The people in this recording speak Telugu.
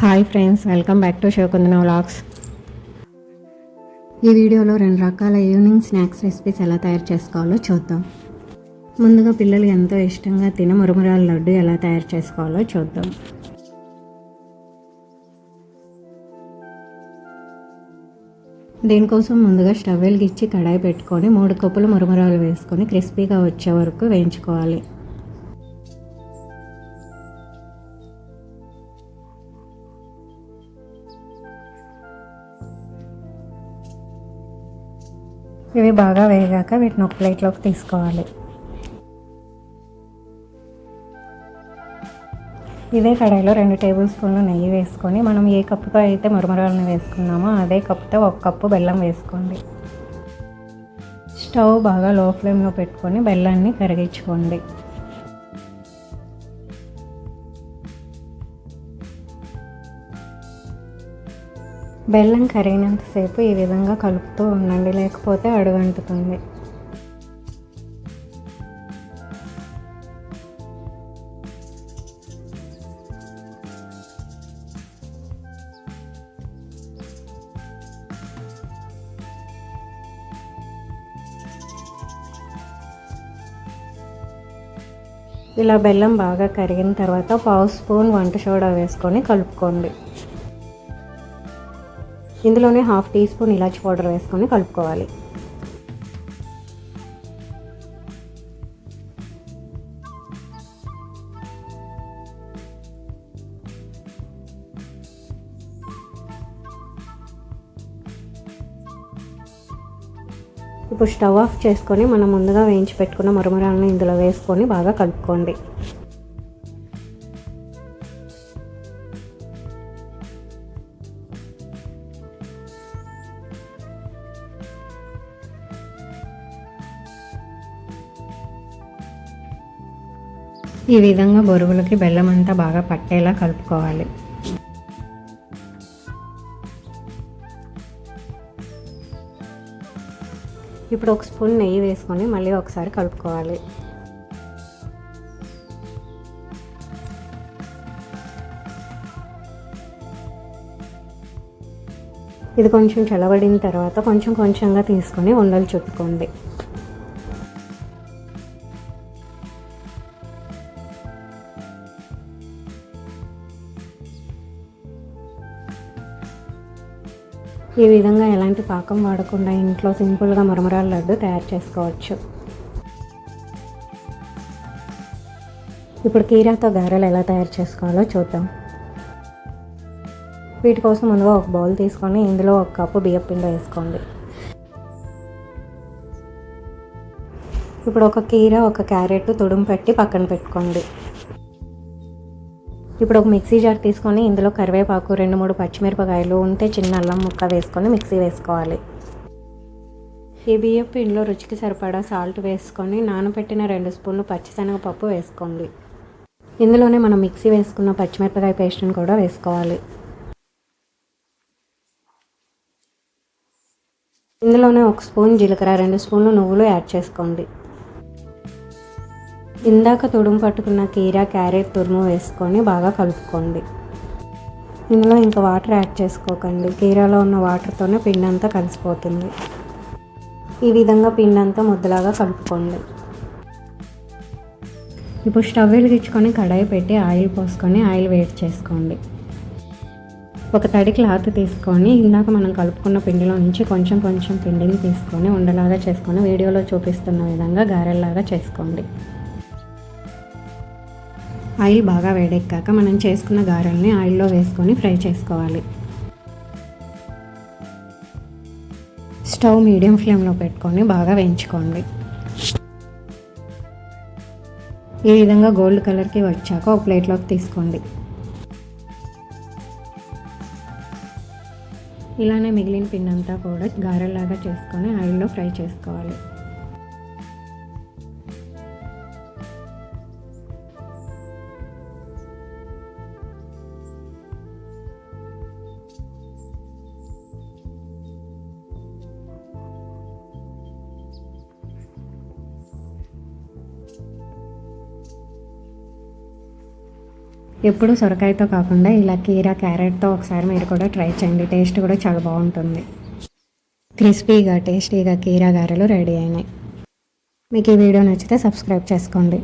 Hi friends welcome back to Shivakundana vlogs. ఈ వీడియోలో రెండు రకాల ఈవినింగ్ స్నాక్స్ రెసిపీస్ ఎలా తయారు చేసుకోవాలో చూద్దాం. ముందుగా పిల్లలు ఎంతో ఇష్టంగా తిన మురుమురాల లడ్డు ఎలా తయారు చేసుకోవాలో చూద్దాం. దీనికోసం ముందుగా స్టవ్ వెలిగించి కడాయి పెట్టుకొని మూడు కప్పులు మురుమురాలు వేసుకొని క్రిస్పీగా వచ్చే వరకు వేయించుకోవాలి. ఇవి బాగా వేగాక వీటిని ఒక ప్లేట్లోకి తీసుకోవాలి. ఇదే కడాయిలో రెండు టేబుల్ స్పూన్లు నెయ్యి వేసుకొని మనం ఏ కప్పుతో అయితే మురమరాలను వేసుకున్నామో అదే కప్పుతో ఒక కప్పు బెల్లం వేసుకోండి. స్టవ్ బాగా లో ఫ్లేమ్లో పెట్టుకొని బెల్లాన్ని కరిగించుకోండి. బెల్లం కరిగినంతసేపు ఈ విధంగా కలుపుతూ ఉండండి లేకపోతే అడుగంటుతుంది. ఇలా బెల్లం బాగా కరిగిన తర్వాత పావు స్పూన్ వంట సోడా వేసుకొని కలుపుకోండి. ఇందులోనే హాఫ్ టీ స్పూన్ ఇలాచి పౌడర్ వేసుకొని కలుపుకోవాలి. ఇప్పుడు స్టవ్ ఆఫ్ చేసుకొని మనం ముందుగా వేయించి పెట్టుకున్న మరుమరాలను ఇందులో వేసుకొని బాగా కలుపుకోండి. ఈ విధంగా బొరుగులకి బెల్లం అంతా బాగా పట్టేలా కలుపుకోవాలి. ఇప్పుడు ఒక స్పూన్ నెయ్యి వేసుకొని మళ్ళీ ఒకసారి కలుపుకోవాలి. ఇది కొంచెం చల్లబడిన తర్వాత కొంచెం కొంచెంగా తీసుకొని ఉండలు చుట్టుకోండి. ఈ విధంగా ఎలాంటి పాకం వాడకుండా ఇంట్లో సింపుల్గా మరమరాల లడ్డు తయారు చేసుకోవచ్చు. ఇప్పుడు కీరాతో గారెలు ఎలా తయారు చేసుకోవాలో చూద్దాం. వీటి కోసం ముందుగా ఒక బౌల్ తీసుకొని ఇందులో ఒక కప్పు బియ్యం పిండి వేసుకోండి. ఇప్పుడు ఒక కీర ఒక క్యారెట్ తుడుము పెట్టి పక్కన పెట్టుకోండి. ఇప్పుడు ఒక మిక్సీ జార్ తీసుకొని ఇందులో కరివేపాకు రెండు మూడు పచ్చిమిరపకాయలు ఉంటే చిన్న అల్లం ముక్క వేసుకొని మిక్సీ వేసుకోవాలి. ఈ బియ్యపు పిండిలో రుచికి సరిపడా సాల్ట్ వేసుకొని నానబెట్టిన రెండు స్పూన్లు పచ్చిశనగపప్పు వేసుకోండి. ఇందులోనే మనం మిక్సీ వేసుకున్న పచ్చిమిరపకాయ పేస్ట్ని కూడా వేసుకోవాలి. ఇందులోనే ఒక స్పూన్ జీలకర్ర రెండు స్పూన్లు నువ్వులు యాడ్ చేసుకోండి. ఇందాక తుడుము పట్టుకున్న కీరా క్యారెట్ తురుము వేసుకొని బాగా కలుపుకోండి. ఇందులో ఇంకా వాటర్ యాడ్ చేసుకోకండి. కీరాలో ఉన్న వాటర్తోనే పిండి అంతా కలిసిపోతుంది. ఈ విధంగా పిండి అంతా ముద్దలాగా కలుపుకోండి. ఇప్పుడు స్టవ్ వెలిగించుకొని కడాయి పెట్టి ఆయిల్ పోసుకొని ఆయిల్ వేడి చేసుకోండి. ఒక తడి క్లాత్ తీసుకొని ఇందాక మనం కలుపుకున్న పిండిలో నుంచి కొంచెం కొంచెం పిండిని తీసుకొని ఉండలాగా చేసుకొని వీడియోలో చూపిస్తున్న విధంగా గారెల్లాగా చేసుకోండి. ఆయిల్ బాగా వేడెక్కాక మనం చేసుకున్న గారెల్ని ఆయిల్లో వేసుకొని ఫ్రై చేసుకోవాలి. స్టవ్ మీడియం ఫ్లేమ్లో పెట్టుకొని బాగా వేయించుకోండి. ఈ విధంగా గోల్డ్ కలర్కి వచ్చాక ఒక ప్లేట్లోకి తీసుకోండి. ఇలానే మిగిలిన పిండి అంతా కూడా గారెలాగా చేసుకొని ఆయిల్లో ఫ్రై చేసుకోవాలి. ఎప్పుడు సొరకాయతో కాకుండా ఇలా కీరా క్యారెట్తో ఒకసారి మీరు కూడా ట్రై చేయండి. టేస్ట్ కూడా చాలా బాగుంటుంది. క్రిస్పీగా టేస్టీగా కీరా గారెలు రెడీ అయినాయి. మీకు ఈ వీడియో నచ్చితే సబ్స్క్రైబ్ చేసుకోండి.